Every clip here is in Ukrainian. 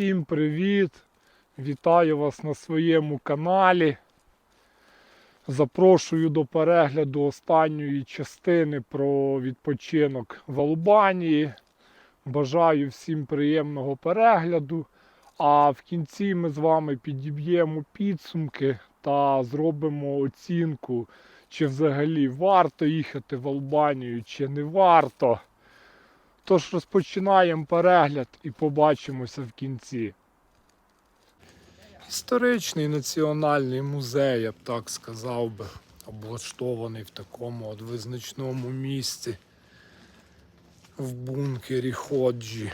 Всім привіт! Вітаю вас на своєму каналі. Запрошую до перегляду останньої частини про відпочинок в Албанії. Бажаю всім приємного перегляду. А в кінці ми з вами підіб'ємо підсумки та зробимо оцінку, чи взагалі варто їхати в Албанію, чи не варто. Тож розпочинаємо перегляд і побачимося в кінці. Історичний національний музей, я б так сказав би, облаштований в такому от визначному місці в бункері Ходжі.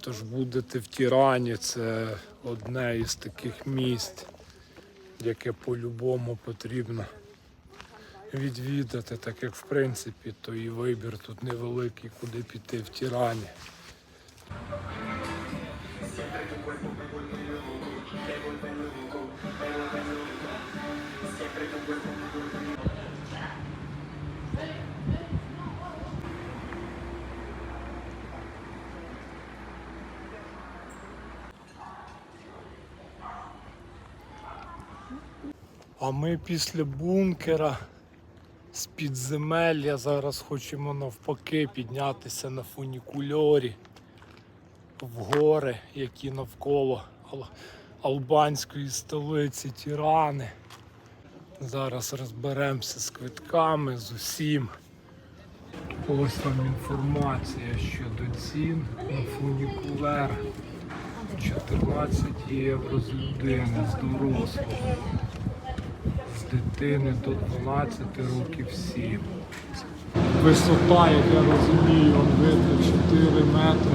Тож будете в Тірані, це одне із таких місць, яке по-любому потрібно відвідати, так як в принципі, то і вибір тут невеликий, куди піти в Тірані. А ми після бункера з підземелля зараз хочемо навпаки піднятися на фунікульорі в гори, які навколо Ал- албанської столиці Тірани. Зараз розберемося з квитками, з усім. Ось вам інформація щодо цін на фунікулер. 14 євро з людини, з дорослого дитини до 12 років 7. Висота, як я розумію, видно 4 метри.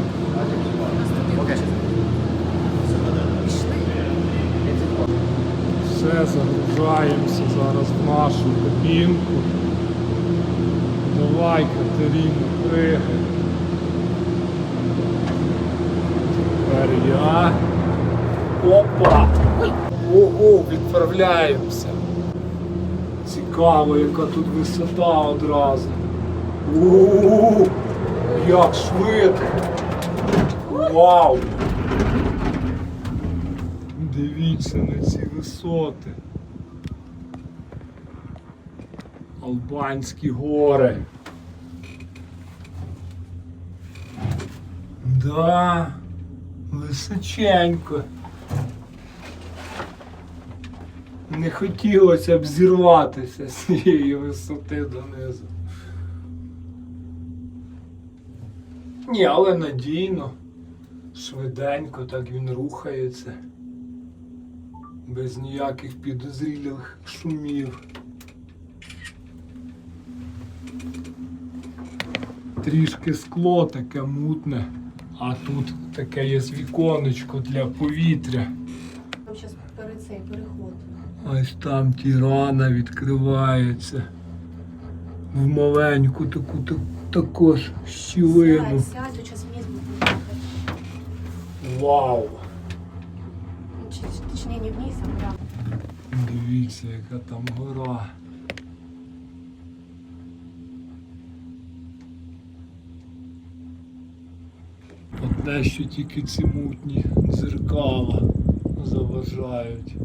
Все, загружаємося зараз в нашу кабінку. Давай, Катерина, пригай. Тепер я. Опа! Ого, відправляємося. Цікаво, яка тут висота одразу. У, як швидко. Вау! Дивіться на ці висоти. Албанські гори. Да, височенько. Не хотілося б зірватися з цієї висоти донизу. Ні, але надійно, швиденько так він рухається. Без ніяких підозрілих шумів. Трішки скло таке мутне, а тут таке є віконечко для повітря. Зараз перед цей переход. Ось там тірана відкривається в маленьку таку так, також щілину. Сядь, сядь. Вау! Точніше, не вниз, а прямо. Дивіться, яка там гора. Одне, що тільки ці мутні дзеркала заважають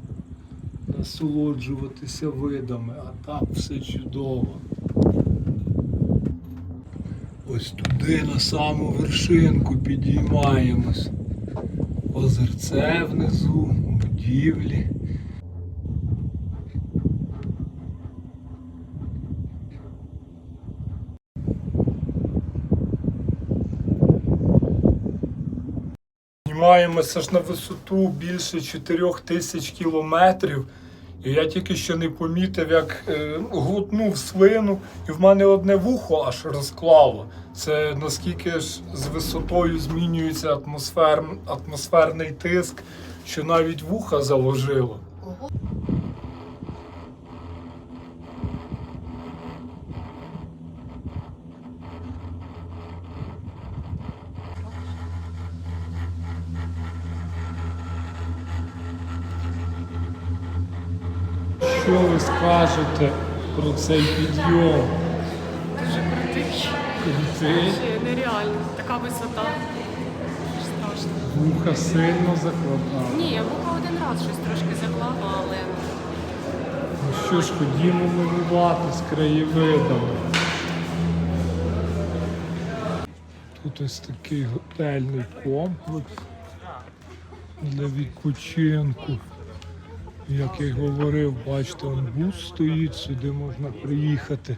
насолоджуватися видами, а так все чудово. Ось туди на саму вершинку підіймаємось. Озерце внизу, будівлі. Піднімаємося ж на висоту більше 4 тисяч кілометрів. І я тільки що не помітив, як е, глотнув слину, і в мене одне вухо аж розклало. Це наскільки ж з висотою змінюється атмосфер, атмосферний тиск, що навіть вуха заложило. Ого. Що ви скажете про цей підйом? Дуже крутий. Крутий? Ще нереально. Така висота. Страшно. страшно. Вуха сильно закладала. Ні, я вуха один раз щось трошки заклала, але Ну що ж, ходімо милувати з краєвидами. Тут ось такий готельний комплекс для відпочинку. Як я говорив, бачите, он бус стоїть, сюди можна приїхати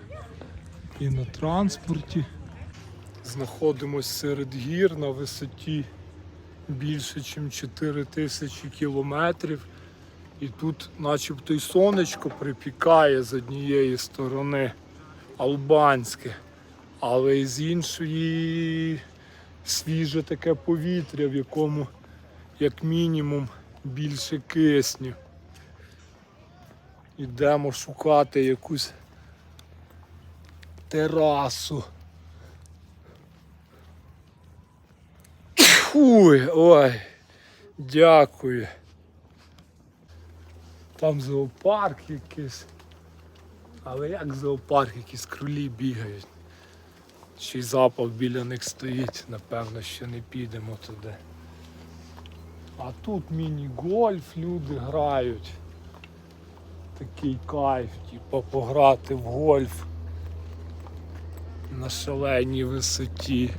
і на транспорті. Знаходимось серед гір на висоті більше, ніж 4 тисячі кілометрів. І тут начебто й сонечко припікає з однієї сторони албанське, але і з іншої свіже таке повітря, в якому як мінімум більше кисню. Ідемо шукати якусь терасу. Ой, ой, дякую. Там зоопарк якийсь. Але як зоопарк, якісь кролі бігають. Ще й запах біля них стоїть, напевно, ще не підемо туди. А тут міні-гольф люди грають. Такий кайф, типу, пограти в гольф на шаленій висоті.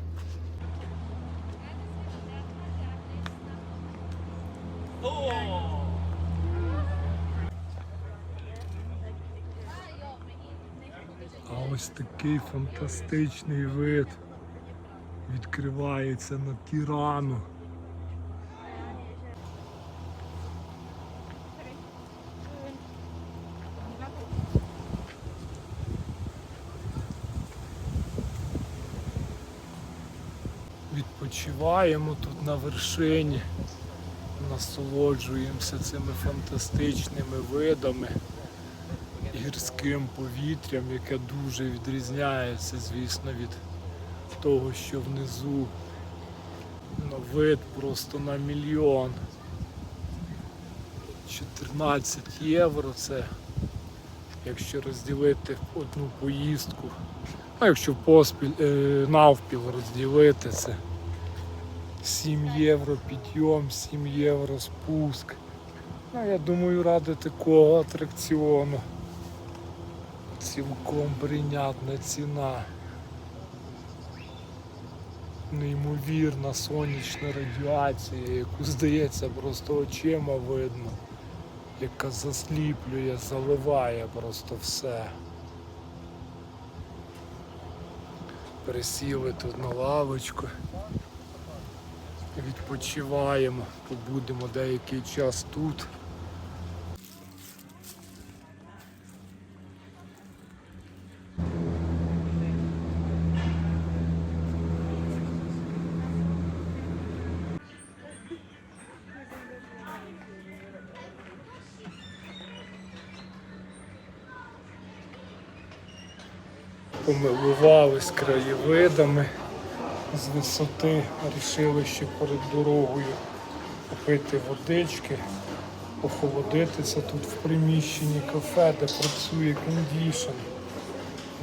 А ось такий фантастичний вид відкривається на тірану. Відпочиваємо тут на вершині, насолоджуємося цими фантастичними видами гірським повітрям, яке дуже відрізняється, звісно, від того, що внизу. Ну, вид просто на мільйон. 14 євро це, якщо розділити одну поїздку. А якщо поспіль, е, навпіл розділити, це 7 євро підйом, 7 євро спуск. Ну, я думаю, ради такого атракціону цілком прийнятна ціна. Неймовірна сонячна радіація, яку здається просто очима видно, яка засліплює, заливає просто все. Пересіли тут на лавочку, відпочиваємо, побудемо деякий час тут. помилувались краєвидами з висоти, рішили ще перед дорогою попити водички, охолодитися тут в приміщенні кафе, де працює кондішн.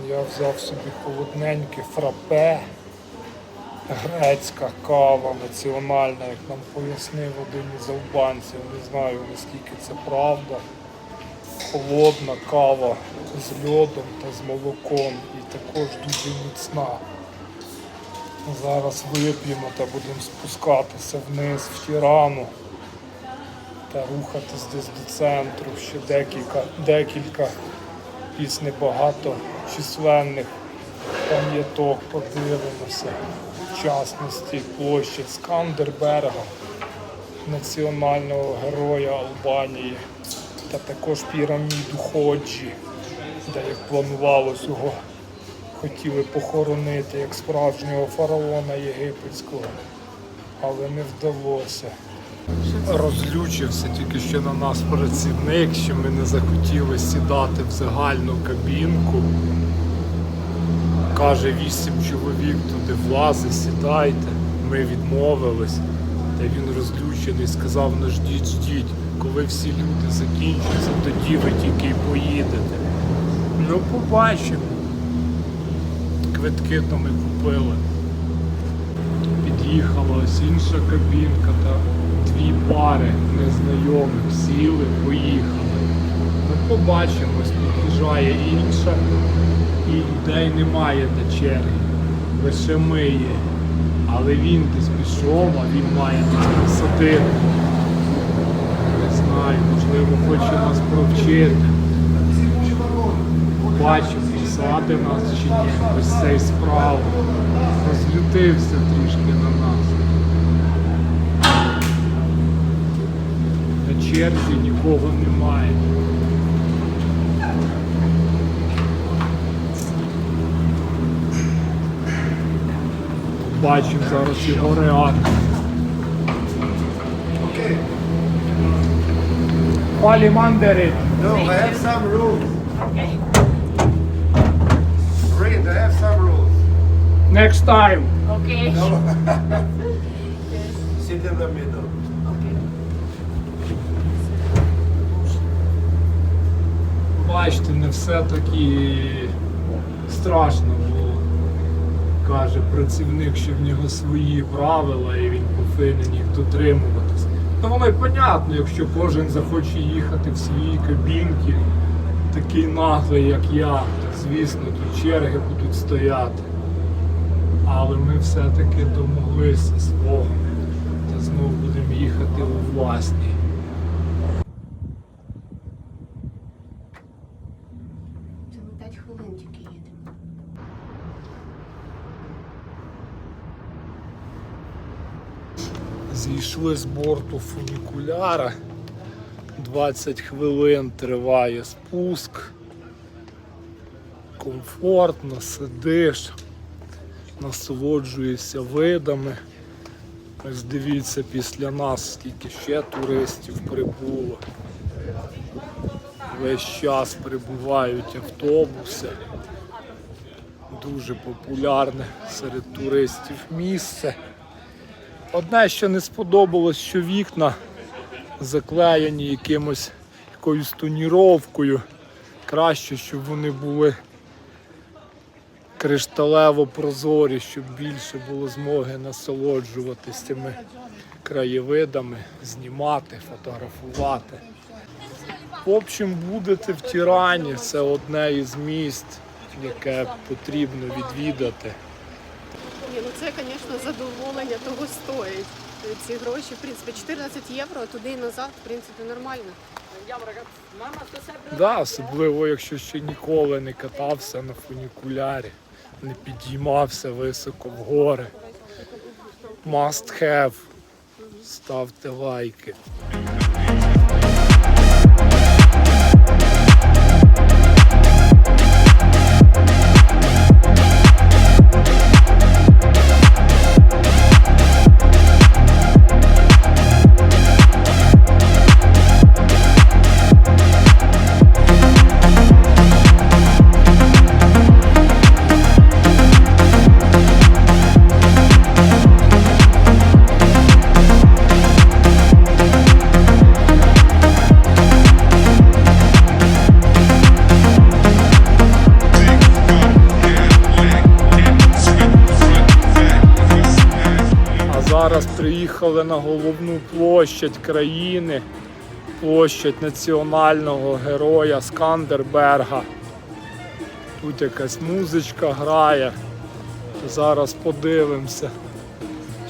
Я взяв собі холодненьке фрапе, грецька кава національна, як нам пояснив один із албанців. Не знаю наскільки це правда холодна кава з льодом та з молоком і також дуже міцна. Зараз вип'ємо та будемо спускатися вниз в Тірану та рухатись десь до центру. Ще декілька, декілька із небагато численних пам'яток подивимося. В частності площадь Скандерберга, національного героя Албанії та також піраміду Ходжі, де як планувалось його хотіли похоронити як справжнього фараона єгипетського, але не вдалося. Розлючився тільки що на нас працівник, що ми не захотіли сідати в загальну кабінку. Каже, вісім чоловік туди влазить, сідайте. Ми відмовились. Та він розлючений, сказав, ну ждіть, ждіть, коли всі люди закінчаться, тоді ви тільки й поїдете. Ну, побачимо. Квитки то ми купили. під'їхала ось інша кабінка та дві пари незнайомих сіли, поїхали. Ну, побачимось, під'їжджає інша, і людей немає на черги. Лише ми є. Але він десь пішов, а він має нас посадити. Не знаю, можливо, хоче нас провчити. Бачив, посади нас чи ні. Ось цей справа. Розлютився трішки на нас. На черзі нікого немає. Бачив зараз його реакцію. Okay. Палі Мандерит. No, I have some rules. Read, Have some rules. Next time. Okay. No. Sit in the middle. Okay. Бачите, не все таки страшно було. Каже працівник, що в нього свої правила і він повинен їх дотримуватись. Ну воно й понятно, якщо кожен захоче їхати в своїй кабінці, такий наглий, як я, то звісно, тут черги будуть стояти. Але ми все-таки домоглися свого. Та знову будемо їхати у власній. Це ми 5 хвилин тільки їдемо. Зійшли з борту фунікуляра. 20 хвилин триває спуск. Комфортно, сидиш, насолоджуєшся видами. Ось дивіться, після нас скільки ще туристів прибуло. Весь час прибувають автобуси. Дуже популярне серед туристів місце. Одне, що не сподобалось, що вікна заклеєні якимось якоюсь тоніровкою. Краще, щоб вони були кришталево прозорі, щоб більше було змоги насолоджуватись цими краєвидами, знімати, фотографувати. В общем, будете в Тірані, це одне із міст, яке потрібно відвідати. Ні, ну це, звісно, задоволення того стоїть. Ці гроші, в принципі, 14 євро туди і назад, в принципі, нормально. Да, особливо, якщо ще ніколи не катався на фунікулярі, не підіймався високо в гори. Must have. Ставте лайки. Приїхали на головну площадь країни, площадь національного героя Скандерберга. Тут якась музичка грає. Зараз подивимося,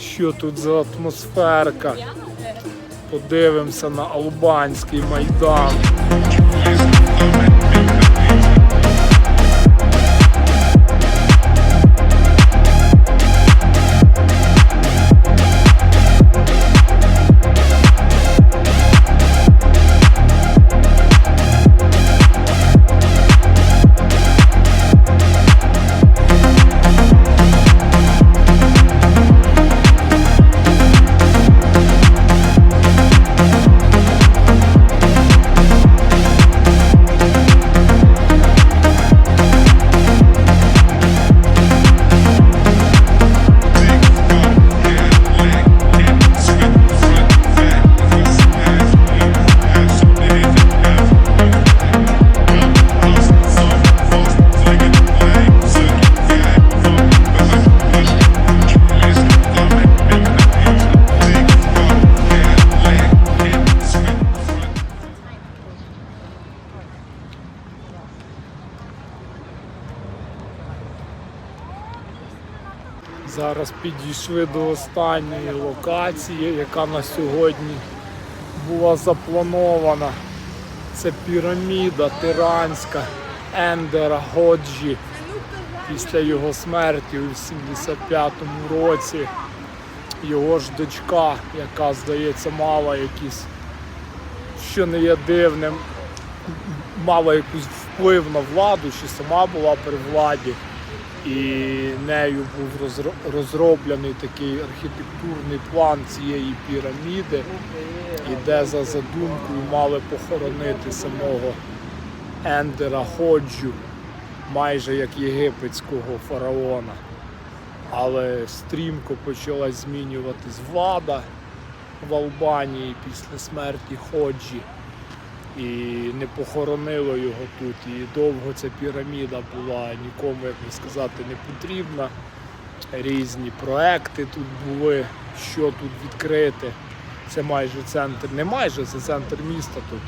що тут за атмосферка. Подивимося на Албанський майдан. Підійшли до останньої локації, яка на сьогодні була запланована. Це піраміда тиранська Ендера Годжі. Після його смерті у 75-му році його ж дочка, яка, здається, мала якісь, що не є дивним, мала якийсь вплив на владу, чи сама була при владі. І нею був розроблений такий архітектурний план цієї піраміди, і де за задумкою мали похоронити самого Ендера Ходжу, майже як єгипетського фараона. Але стрімко почала змінюватись влада в Албанії після смерті Ходжі. І не похоронило його тут. І довго ця піраміда була нікому, як би сказати, не потрібна. Різні проекти тут були, що тут відкрити. Це майже центр, не майже, це центр міста тут.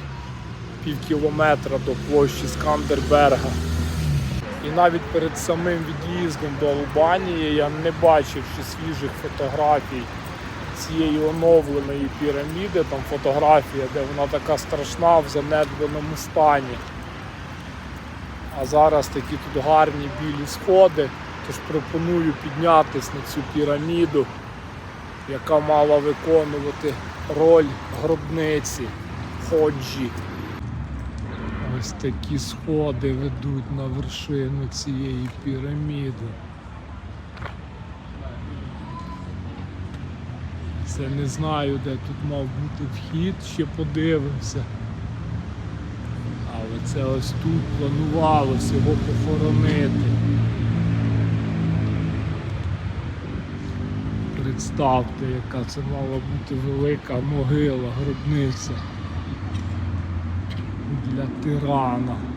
Пів кілометра до площі Скандерберга. І навіть перед самим від'їздом до Албанії я не бачив ще свіжих фотографій цієї оновленої піраміди. Там фотографія, де вона така страшна в занедбаному стані. А зараз такі тут гарні білі сходи. Тож пропоную піднятись на цю піраміду, яка мала виконувати роль гробниці Ходжі. Ось такі сходи ведуть на вершину цієї піраміди. Це не знаю, де тут мав бути вхід, ще подивимося. Але це ось тут планувалося його похоронити. Представте, яка це мала бути велика могила, гробниця для тирана.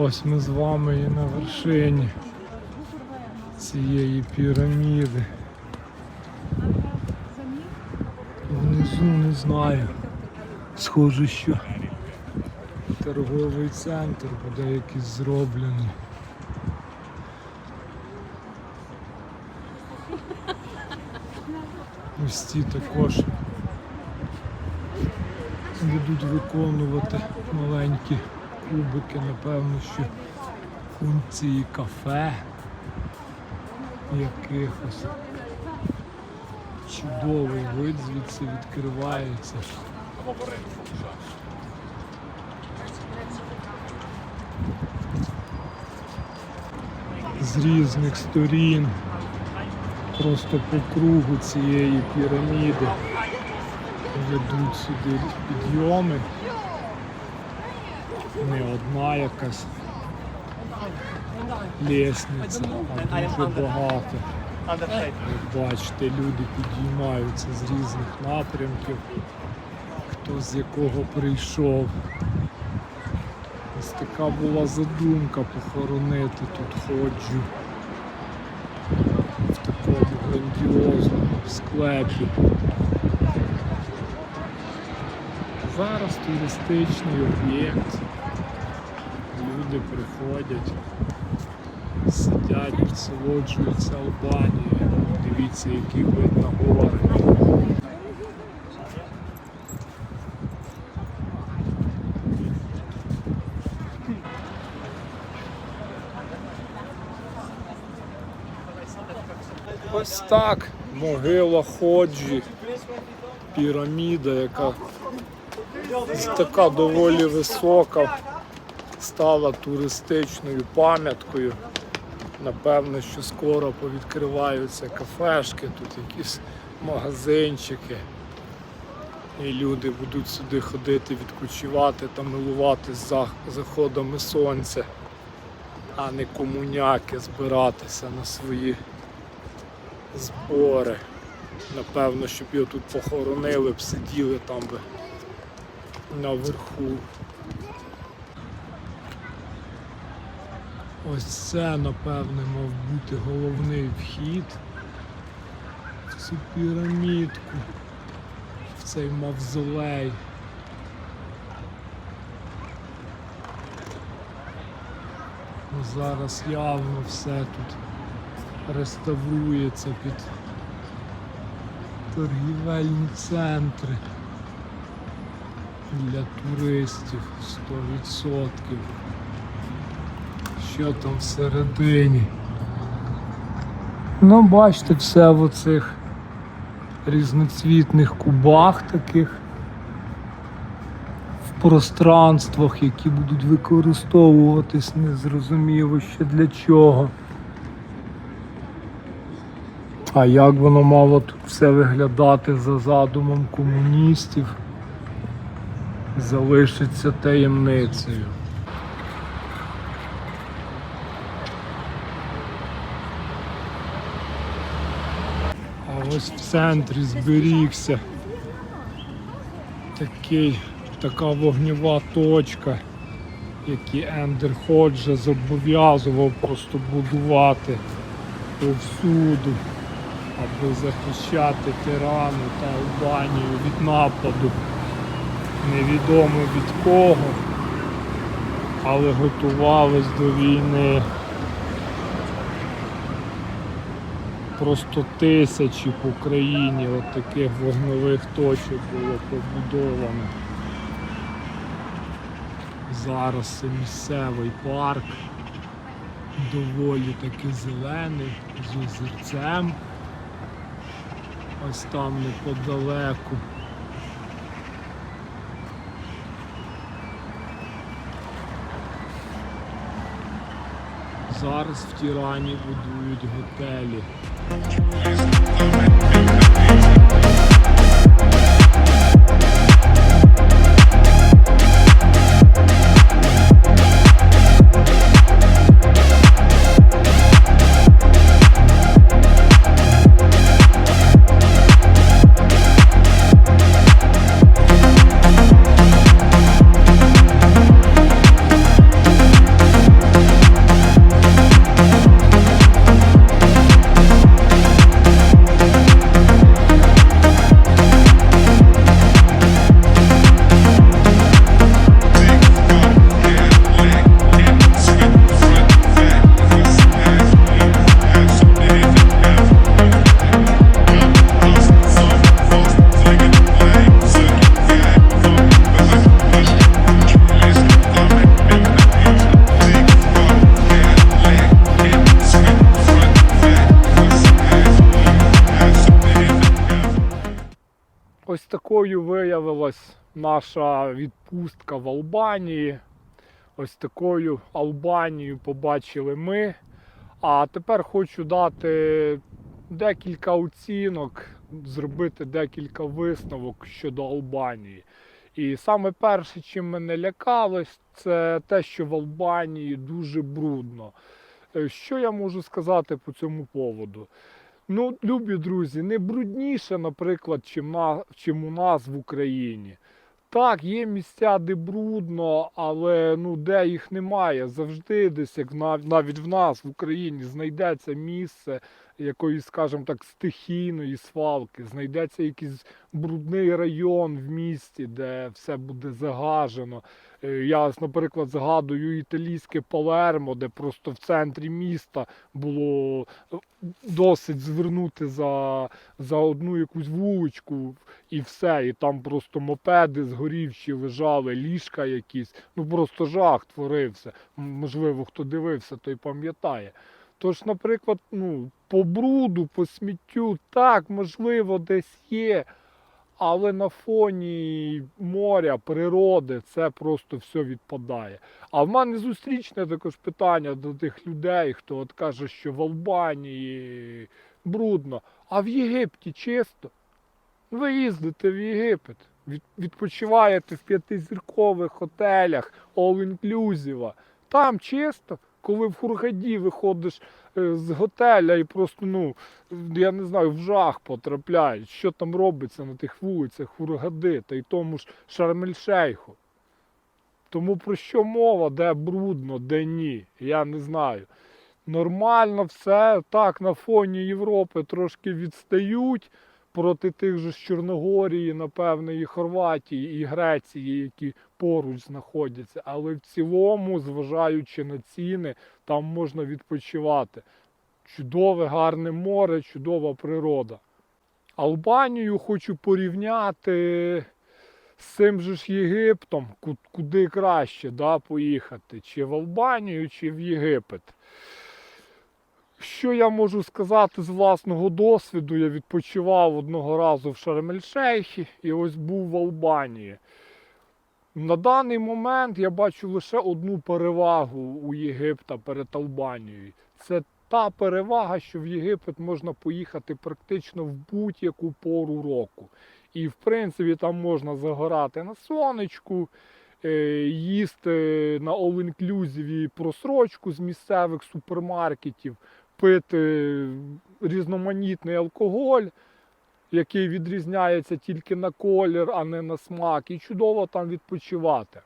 Ось ми з вами і на вершині цієї піраміди. Внизу не знаю. Схоже, що торговий центр буде якийсь зроблений. Ось ці також будуть виконувати маленькі кубики, напевно, що функції кафе якихось. Чудовий вид звідси відкривається. З різних сторін, просто по кругу цієї піраміди ведуть сюди підйоми не одна якась лісниця, а дуже багато. Як бачите, люди підіймаються з різних напрямків, хто з якого прийшов. Ось така була задумка похоронити тут ходжу в такому грандіозному склепі. Зараз туристичний об'єкт. Люди приходять, сидять, насолоджуються Албанією. Дивіться, який вид на гори. Ось так. Могила Ходжі, піраміда, яка така доволі висока, стала туристичною пам'яткою. Напевно, що скоро повідкриваються кафешки, тут якісь магазинчики. І люди будуть сюди ходити, відпочивати та милуватись за заходами сонця, а не комуняки збиратися на свої збори. Напевно, щоб його тут похоронили б, сиділи там би наверху. Ось це, напевне, мав бути головний вхід в цю пірамідку, в цей мавзолей. Ну, Зараз явно все тут реставрується під торгівельні центри для туристів 100%. Що там всередині? Ну, бачите, все в оцих різноцвітних кубах таких в пространствах, які будуть використовуватись незрозуміло ще для чого. А як воно мало тут все виглядати за задумом комуністів, залишиться таємницею. А ось в центрі зберігся такий, така вогнева точка, які Ендер Ходжа зобов'язував просто будувати повсюду, аби захищати Тирану та Албанію від нападу. Невідомо від кого, але готувались до війни. Просто тисячі по країні от таких вогневих точок було побудовано. Зараз це місцевий парк, доволі таки зелений, з озерцем. Ось там неподалеку. Зараз в Тірані будують готелі. Такою виявилась наша відпустка в Албанії. Ось такою Албанію побачили ми. А тепер хочу дати декілька оцінок, зробити декілька висновок щодо Албанії. І саме перше, чим мене лякалось, це те, що в Албанії дуже брудно. Е, Що я можу сказати по цьому поводу? Ну, любі друзі, не брудніше, наприклад, чим, на, чим у нас в Україні. Так, є місця, де брудно, але ну, де їх немає. Завжди десь, як нав- навіть в нас в Україні, знайдеться місце якоїсь, скажімо так, стихійної свалки, знайдеться якийсь брудний район в місті, де все буде загажено. Е, Я, наприклад, згадую італійське Палермо, де просто в центрі міста було е, досить звернути за, за одну якусь вуличку і все. І там просто мопеди згорівші лежали, ліжка якісь. Ну просто жах творився. Можливо, хто дивився, той пам'ятає. Тож, наприклад, ну, по бруду, по сміттю, так, можливо, десь є. Але на фоні моря, природи це просто все відпадає. А в мене зустрічне також питання до тих людей, хто от каже, що в Албанії брудно, а в Єгипті чисто. Ви їздите в Єгипет. Відпочиваєте в п'ятизіркових готелях, all-inclusive. Там чисто, коли в Хургаді виходиш е, з готеля і просто, ну, я не знаю, в жах потрапляють, що там робиться на тих вулицях Хургади та й тому ж Шарм-ель-Шейху. Тому про що мова, де брудно, де ні, я не знаю. Нормально все, так, на фоні Європи трошки відстають проти тих же з Чорногорії, напевне, і Хорватії, і Греції, які поруч знаходяться. Але в цілому, зважаючи на ціни, там можна відпочивати. Чудове, гарне море, чудова природа. Албанію хочу порівняти з цим же ж Єгиптом, куди краще да, поїхати, чи в Албанію, чи в Єгипет. Що я можу сказати з власного досвіду? Я відпочивав одного разу в Шарм-ель-Шейхі і ось був в Албанії. На даний момент я бачу лише одну перевагу у Єгипта перед Албанією. Це та перевага, що в Єгипет можна поїхати практично в будь-яку пору року. І в принципі там можна загорати на сонечку, е, їсти на all-inclusive просрочку з місцевих супермаркетів, пити різноманітний алкоголь, який відрізняється тільки на колір, а не на смак, і чудово там відпочивати.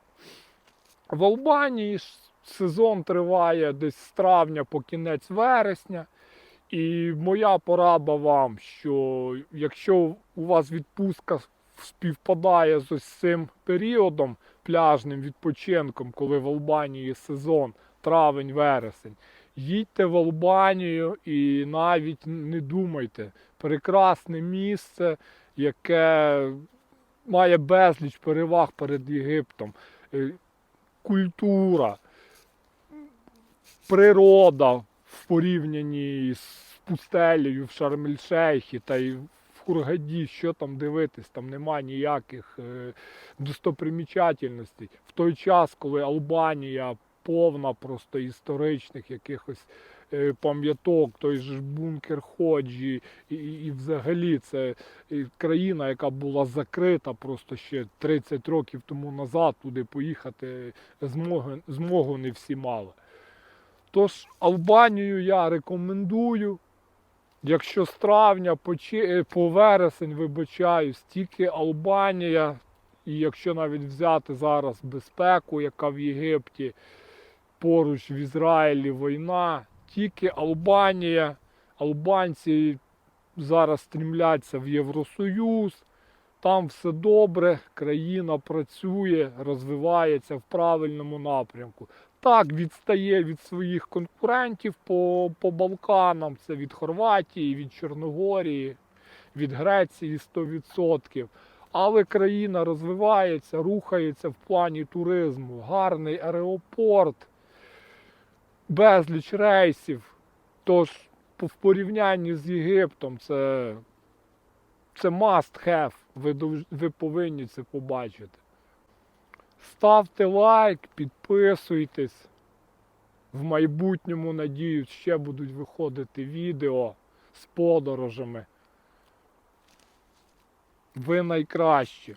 В Албанії сезон триває десь з травня по кінець вересня. І моя порада вам, що якщо у вас відпустка співпадає з ось цим періодом пляжним відпочинком, коли в Албанії сезон травень-вересень, їдьте в Албанію і навіть не думайте. Прекрасне місце, яке має безліч переваг перед Єгиптом. Е, Культура, природа в порівнянні з пустелею в Шарм-ель-Шейхі та й в Хургаді, що там дивитись, там нема ніяких е, достопримічательностей. В той час, коли Албанія повна просто історичних якихось е, пам'яток, той ж бункер Ходжі, і, і, взагалі це країна, яка була закрита просто ще 30 років тому назад, туди поїхати змоги, змогу не всі мали. Тож Албанію я рекомендую. Якщо з травня по, е, по вересень вибачаюсь, тільки Албанія, і якщо навіть взяти зараз безпеку, яка в Єгипті, поруч в Ізраїлі війна, тільки Албанія, албанці зараз стрімляться в Євросоюз, там все добре, країна працює, розвивається в правильному напрямку. Так, відстає від своїх конкурентів по, по Балканам, це від Хорватії, від Чорногорії, від Греції 100%. Але країна розвивається, рухається в плані туризму, гарний аеропорт, безліч рейсів. Тож, в порівнянні з Єгиптом, це, це must have. Ви, ви повинні це побачити. Ставте лайк, підписуйтесь. В майбутньому, надіюсь, ще будуть виходити відео з подорожами. Ви найкращі.